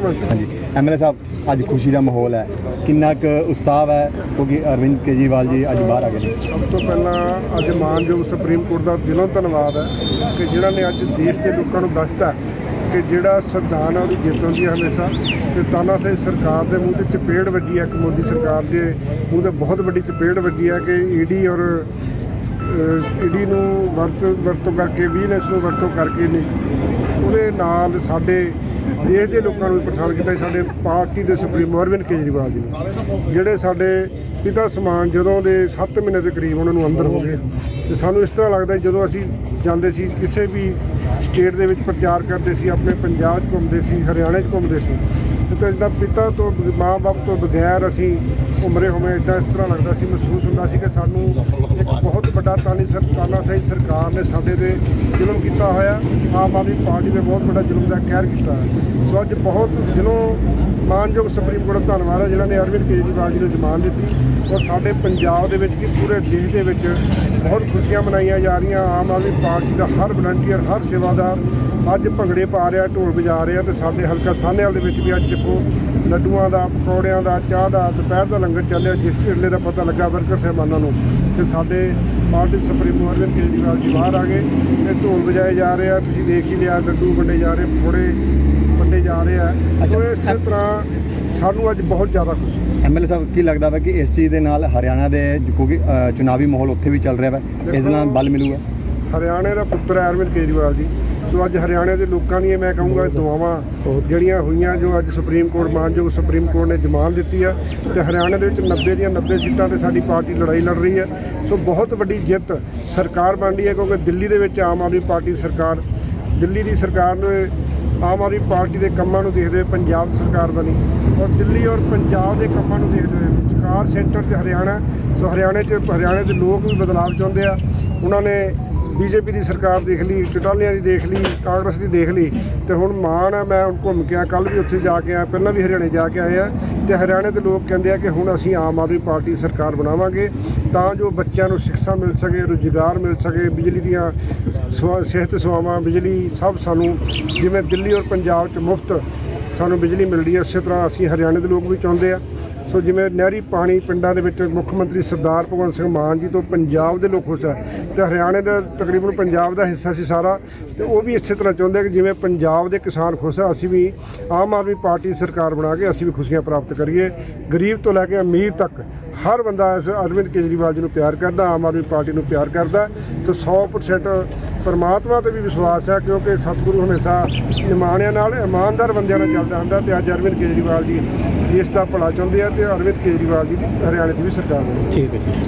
Minute ਹਾਂਜੀ MLA ਸਾਹਿਬ, ਅੱਜ ਖੁਸ਼ੀ ਦਾ ਮਾਹੌਲ ਹੈ। ਕਿੰਨਾ ਕੁ ਉਤਸ਼ਾਹ ਹੈ? ਕਿਉਂਕਿ ਅਰਵਿੰਦ ਕੇਜਰੀਵਾਲ ਜੀ ਅੱਜ ਬਾਹਰ ਆ ਗਏ ਨੇ। ਸਭ ਤੋਂ ਪਹਿਲਾਂ ਅੱਜ ਮਾਨਯੋਗ ਸੁਪਰੀਮ ਕੋਰਟ ਦਾ ਦਿਲੋਂ ਧੰਨਵਾਦ ਹੈ ਕਿ ਜਿਨ੍ਹਾਂ ਨੇ ਅੱਜ ਦੇਸ਼ ਦੇ ਲੋਕਾਂ ਨੂੰ ਦੱਸਤਾ ਕਿ ਜਿਹੜਾ ਸੰਵਿਧਾਨ ਆ, ਉਹਦੀ ਜਿੱਤ ਹੁੰਦੀ ਹੈ ਹਮੇਸ਼ਾ। ਤੇ ਤਾਨਾਸ਼ਾਹੀ ਸਰਕਾਰ ਦੇ ਮੂੰਹ ਤੇ ਚਪੇੜ ਵੱਜੀ ਹੈ ਕਿ ਮੋਦੀ ਸਰਕਾਰ ਦੇ ਮੂੰਹ ਤੇ ਬਹੁਤ ਵੱਡੀ ਚਪੇੜ ਵੱਜੀ ਹੈ ਕਿ ਈਡੀ ਔਰ ਈਡੀ ਨੂੰ ਵਰਤ, ਵਰਤੋਂ ਕਰਕੇ ਵਿਜੀਲੈਂਸ ਨੂੰ ਵਰਤੋਂ ਕਰਕੇ ਨੇ। ਉਹਦੇ ਨਾਲ ਸਾਡੇ ਦੇਸ਼ ਦੇ ਲੋਕਾਂ ਨੂੰ ਵੀ ਕੀਤਾ ਸੀ, ਸਾਡੇ ਪਾਰਟੀ ਦੇ ਸੁਪਰੀਮੋ ਅਰਵਿੰਦ ਕੇਜਰੀਵਾਲ ਜੀ ਨੇ। ਜਿਹੜੇ ਸਾਡੇ ਪਿਤਾ ਸਮਾਨ ਜਦੋਂ ਦੇ 7 ਮਹੀਨੇ ਦੇ ਕਰੀਬ ਉਹਨਾਂ ਨੂੰ ਅੰਦਰ ਹੋ ਗਏ। ਤੇ ਸਾਨੂੰ ਇਸ ਤਰ੍ਹਾਂ ਲੱਗਦਾ ਜਦੋਂ ਅਸੀਂ ਜਾਂਦੇ ਸੀ ਕਿਸੇ ਵੀ ਸਟੇਟ ਦੇ ਵਿੱਚ ਪ੍ਰਚਾਰ ਕਰਦੇ ਸੀ ਆਪਣੇ ਪੰਜਾਬ 'ਚ ਘੁੰਮਦੇ ਸੀ ਹਰਿਆਣਾ 'ਚ ਘੁੰਮਦੇ ਸੀ ਤੇ ਇਦਾਂ ਪਿਤਾ ਤੋਂ ਮਾਂ-ਬਾਪ ਤੋਂ ਬਗੈਰ ਅਸੀਂ ਉਮਰੇ ਹੋਵੇਂ ਇਦਾਂ ਇਸ ਤਰ੍ਹਾਂ ਲੱਗਦਾ ਸੀ ਮਹਿਸੂਸ ਹੁੰਦਾ ਸੀ ਕਿ ਸਾਨੂੰ ਇੱਕ ਬਹੁਤ ਵੱਡਾ ਤਾਨੀ ਸਰਕਾਰਾਂ ਸਹੀ ਸਰਕਾਰ ਨੇ ਸਾਡੇ ਤੇ ਜ਼ੁਲਮ ਕੀਤਾ ਹੋਇਆ। ਆਮ ਆਦਮੀ ਪਾਰਟੀ ਨੇ ਬਹੁਤ ਵੱਡਾ ਜ਼ੁਲਮ ਦਾ ਕਹਿਰ ਕੀਤਾ ਹੈ। ਸੋ ਅੱਜ ਬਹੁਤ ਦਿਲੋਂ ਮਾਨਯੋਗ ਸੁਪਰੀਮ ਕੋਰਟ ਦਾ ਧੰਨਵਾਦ ਹੈ, ਜਿਨ੍ਹਾਂ ਨੇ ਅਰਵਿੰਦ ਕੇਜਰੀਵਾਲ ਜੀ ਨੂੰ ਜ਼ਮਾਨਤ ਦਿੱਤੀ। ਔਰ ਸਾਡੇ ਪੰਜਾਬ ਦੇ ਵਿੱਚ ਕੀ ਪੂਰੇ ਦੇਸ਼ ਦੇ ਵਿੱਚ ਬਹੁਤ ਖੁਸ਼ੀਆਂ ਮਨਾਈਆਂ ਜਾ ਰਹੀਆਂ। ਆਮ ਆਦਮੀ ਪਾਰਟੀ ਦਾ ਹਰ ਵਲੰਟੀਅਰ, ਹਰ ਸੇਵਾਦਾਰ ਅੱਜ ਭੰਗੜੇ ਪਾ ਰਿਹਾ, ਢੋਲ ਵਜਾ ਰਿਹਾ ਤੇ ਸਾਡੇ ਹਲਕਾ ਸਾਹਨੇਵਾਲ ਦੇ ਵਿੱਚ ਵੀ ਅੱਜ ਦੇਖੋ, ਲੱਡੂਆਂ ਦਾ, ਪਕੌੜਿਆਂ ਦਾ, ਚਾਹ ਦਾ, ਦੁਪਹਿਰ ਦਾ ਲੰਗਰ ਚੱਲਿਆ ਜਿਸ ਢਿੱਲੇ ਦਾ ਪਤਾ ਲੱਗਾ, ਵਰਕਰ ਸਾਹਿਬਾਨਾਂ ਨੂੰ ਤੇ ਸਾਡੇ ਪਾਰਟੀ ਸੁਪਰੀਮੋ ਅਰਵਿੰਦ ਕੇਜਰੀਵਾਲ ਜੀ ਬਾਹਰ ਆ ਗਏ ਤੇ ਢੋਲ ਵਜਾਏ ਜਾ ਰਹੇ ਆ ਤੁਸੀਂ ਦੇਖ ਹੀ ਲਿਆ ਲੱਡੂ ਵੰਡੇ ਜਾ ਰਹੇ ਪਕੌੜੇ ਵੰਡੇ ਜਾ ਰਹੇ ਆ। ਸੋ ਇਸੇ ਤਰ੍ਹਾਂ ਸਾਨੂੰ ਅੱਜ ਬਹੁਤ ਜ਼ਿਆਦਾ ਖੁਸ਼ੀ। ਐਮਐਲਏ ਸਾਹਿਬ ਕੀ ਲੱਗਦਾ ਵਾ ਕਿ ਇਸ ਚੀਜ਼ ਦੇ ਨਾਲ ਹਰਿਆਣਾ ਦੇ ਕਿਉਂਕਿ ਚੁਣਾਵੀ ਮਾਹੌਲ ਉੱਥੇ ਵੀ ਚੱਲ ਰਿਹਾ ਵਾ ਇਸ ਨਾਲ ਬਲ ਮਿਲੂਗਾ? ਹਰਿਆਣੇ ਦਾ ਪੁੱਤਰ ਅਰਵਿੰਦ ਕੇਜਰੀਵਾਲ ਜੀ। ਸੋ ਅੱਜ ਹਰਿਆਣੇ ਦੇ ਲੋਕਾਂ ਦੀਆਂ ਮੈਂ ਕਹੂੰਗਾ ਦੁਆਵਾਂ ਜਿਹੜੀਆਂ ਹੋਈਆਂ ਜੋ ਅੱਜ ਸੁਪਰੀਮ ਕੋਰਟ ਮਾਨਯੋਗ ਸੁਪਰੀਮ ਕੋਰਟ ਨੇ ਜ਼ਮਾਨ ਦਿੱਤੀ ਆ ਤੇ ਹਰਿਆਣੇ ਦੇ ਵਿੱਚ 90 ਦੀਆਂ 90 ਸੀਟਾਂ ਤੇ ਸਾਡੀ ਪਾਰਟੀ ਲੜਾਈ ਲੜ ਰਹੀ ਹੈ ਸੋ ਬਹੁਤ ਵੱਡੀ ਜਿੱਤ ਸਰਕਾਰ ਬਣ ਰਹੀ ਹੈ ਕਿਉਂਕਿ ਦਿੱਲੀ ਦੇ ਵਿੱਚ ਆਮ ਆਦਮੀ ਪਾਰਟੀ ਸਰਕਾਰ, ਦਿੱਲੀ ਦੀ ਸਰਕਾਰ ਨੇ ਆਮ ਆਦਮੀ ਪਾਰਟੀ ਦੇ ਕੰਮਾਂ ਨੂੰ ਦੇਖਦੇ ਹੋਏ ਪੰਜਾਬ ਸਰਕਾਰ ਬਣੀ ਔਰ ਦਿੱਲੀ ਔਰ ਪੰਜਾਬ ਦੇ ਕੰਮਾਂ ਨੂੰ ਦੇਖਦੇ ਹੋਏ ਵਿਚਕਾਰ ਸੈਂਟਰ ਤੇ ਹਰਿਆਣਾ, ਸੋ ਹਰਿਆਣੇ 'ਚ, ਹਰਿਆਣੇ ਦੇ ਲੋਕ ਵੀ ਬਦਲਾਅ ਚਾਹੁੰਦੇ ਆ। ਉਹਨਾਂ ਨੇ ਬੀਜੇਪੀ ਦੀ ਸਰਕਾਰ ਦੇਖ ਲਈ, ਚਟਾਲਿਆਂ ਦੀ ਦੇਖ ਲਈ, ਕਾਂਗਰਸ ਦੀ ਦੇਖ ਲਈ, ਤੇ ਹੁਣ ਮਾਣ ਆ, ਮੈਂ ਹੁਣ ਘੁੰਮ ਕੇ ਆ ਕੱਲ ਵੀ ਉੱਥੇ ਜਾ ਕੇ ਆਇਆ, ਪਹਿਲਾਂ ਵੀ ਹਰਿਆਣੇ ਜਾ ਕੇ ਆਏ ਆ, ਤੇ ਹਰਿਆਣੇ ਦੇ ਲੋਕ ਕਹਿੰਦੇ ਆ ਕਿ ਹੁਣ ਅਸੀਂ ਆਮ ਆਦਮੀ ਪਾਰਟੀ ਸਰਕਾਰ ਬਣਾਵਾਂਗੇ, ਤਾਂ ਜੋ ਬੱਚਿਆਂ ਨੂੰ ਸਿੱਖਿਆ ਮਿਲ ਸਕੇ, ਰੁਜ਼ਗਾਰ ਮਿਲ ਸਕੇ, ਬਿਜਲੀ ਦੀਆਂ ਸਵਾ- ਸਿਹਤ ਸੇਵਾਵਾਂ, ਬਿਜਲੀ ਸਭ ਸਾਨੂੰ, ਜਿਵੇਂ ਦਿੱਲੀ ਔਰ ਪੰਜਾਬ 'ਚ ਮੁਫਤ ਸਾਨੂੰ ਬਿਜਲੀ ਮਿਲਦੀ ਹੈ, ਉਸੇ ਤਰ੍ਹਾਂ ਅਸੀਂ ਹਰਿਆਣੇ ਦੇ ਲੋਕ ਵੀ ਚਾਹੁੰਦੇ ਆ। ਸੋ ਜਿਵੇਂ ਨਹਿਰੀ ਪਾਣੀ ਪਿੰਡਾਂ ਦੇ ਵਿੱਚ ਮੁੱਖ ਮੰਤਰੀ ਸਰਦਾਰ ਭਗਵੰਤ ਸਿੰਘ ਮਾਨ ਜੀ ਤੋਂ ਪੰਜਾਬ ਦੇ ਲੋਕ ਖੁਸ਼ ਹੈ ਤੇ ਹਰਿਆਣੇ ਦਾ ਤਕਰੀਬਨ ਪੰਜਾਬ ਦਾ ਹਿੱਸਾ ਸੀ ਸਾਰਾ, ਤੇ ਉਹ ਵੀ ਇਸੇ ਤਰ੍ਹਾਂ ਚਾਹੁੰਦੇ ਕਿ ਜਿਵੇਂ ਪੰਜਾਬ ਦੇ ਕਿਸਾਨ ਖੁਸ਼ ਹੈ ਅਸੀਂ ਵੀ ਆਮ ਆਦਮੀ ਪਾਰਟੀ ਸਰਕਾਰ ਬਣਾ ਕੇ ਅਸੀਂ ਵੀ ਖੁਸ਼ੀਆਂ ਪ੍ਰਾਪਤ ਕਰੀਏ। ਗਰੀਬ ਤੋਂ ਲੈ ਕੇ ਅਮੀਰ ਤੱਕ ਹਰ ਬੰਦਾ ਇਸ ਅਰਵਿੰਦ ਕੇਜਰੀਵਾਲ ਜੀ ਨੂੰ ਪਿਆਰ ਕਰਦਾ, ਆਮ ਆਦਮੀ ਪਾਰਟੀ ਨੂੰ ਪਿਆਰ ਕਰਦਾ, ਤੇ 100% ਪਰਮਾਤਮਾ ਤੇ ਵੀ ਵਿਸ਼ਵਾਸ ਹੈ ਕਿਉਂਕਿ ਸਤਿਗੁਰੂ ਹਮੇਸ਼ਾ ਇਮਾਨਿਆਂ ਨਾਲ, ਇਮਾਨਦਾਰ ਬੰਦਿਆਂ ਨਾਲ ਚੱਲਦਾ ਹੁੰਦਾ, ਤੇ ਅੱਜ ਅਰਵਿੰਦ ਕੇਜਰੀਵਾਲ ਜੀ ਇਸ ਦਾ ਭਲਾ ਚਾਹੁੰਦੇ ਆ ਤੇ ਅਰਵਿੰਦ ਕੇਜਰੀਵਾਲ ਜੀ ਦੀ ਹਰਿਆਣੇ ਦੀ ਵੀ ਸਰਕਾਰ ਬਣੀ। ਠੀਕ ਹੈ